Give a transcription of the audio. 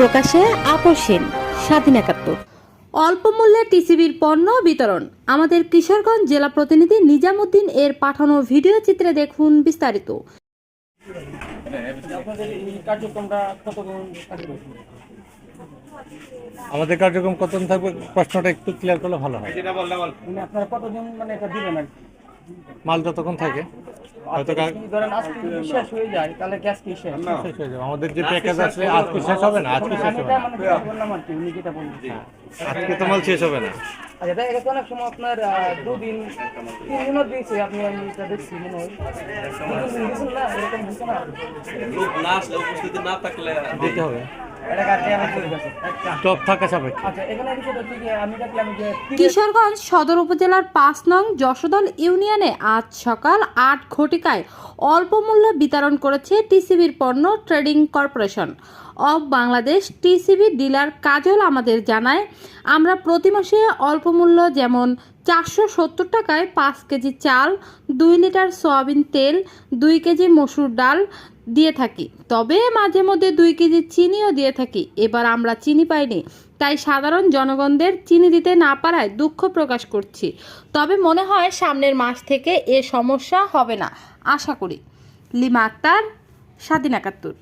প্রকাশে আকর্ষণ স্বাধীন একাত্তর। অল্প মূল্যে টিসিবির পণ্য বিতরণ। আমাদের কিশোরগঞ্জ জেলা প্রতিনিধি নিজামুদ্দিন এর পাঠানো ভিডিও চিত্রে দেখুন বিস্তারিত। আমাদের কার্যক্রম কতদিন থাকবে? প্রশ্নটা একটু ক্লিয়ার করলে ভালো হয়। মানে আপনারা কতদিন মানে এটা দিবেন মাল যতক্ষণ থাকে। ধরেন আজকে যদি শেষ হয়ে যায় তাহলে গ্যাস কি শেষ? শেষ হয়ে যাবে। আমাদের যে প্যাকেজ আছে আজকে শেষ হবে না আজকে শেষ হবে না। মানে বললাম আর কি উনি যেটা বললেন। আজকে তো মাল শেষ হবে না। আচ্ছা এটা এটা তো অনেক সময় আপনার দুদিন তিন দিনও দিয়েছে আপনি আমি এটা দেখছি মনে হয়। না এরকম দিচ্ছে না? লোক না আসলে উপস্থিতি না থাকলে দিতে হবে। আচ্ছা কিশোরগঞ্জ সদর উপজেলার পাঁচ নং যশোদল ইউনিয়নে আজ সকাল আট ঘটিকায় অল্প মূল্যে বিতরণ করেছে টিসিবির পণ্য trading corporation. Of Bangladesh TCB dealer Kajal আমাদের জানায় আমরা প্রতি মাসে অল্প মূল্য যেমন চারশো সত্তর টাকায় পাঁচ কেজি চাল দুই লিটার সয়াবিন তেল দুই কেজি মসুর ডাল দিয়ে থাকি। তবে মাঝে মধ্যে দুই কেজি চিনিও দিয়ে থাকি। এবার আমরা চিনি পাইনি, তাই সাধারণ জনগণদের চিনি দিতে না পারায় দুঃখ প্রকাশ করছি। তবে মনে হয় সামনের মাস থেকে এ সমস্যা হবে না। আশা করি। লিমা আক্তার, স্বাধীন একাত্তর।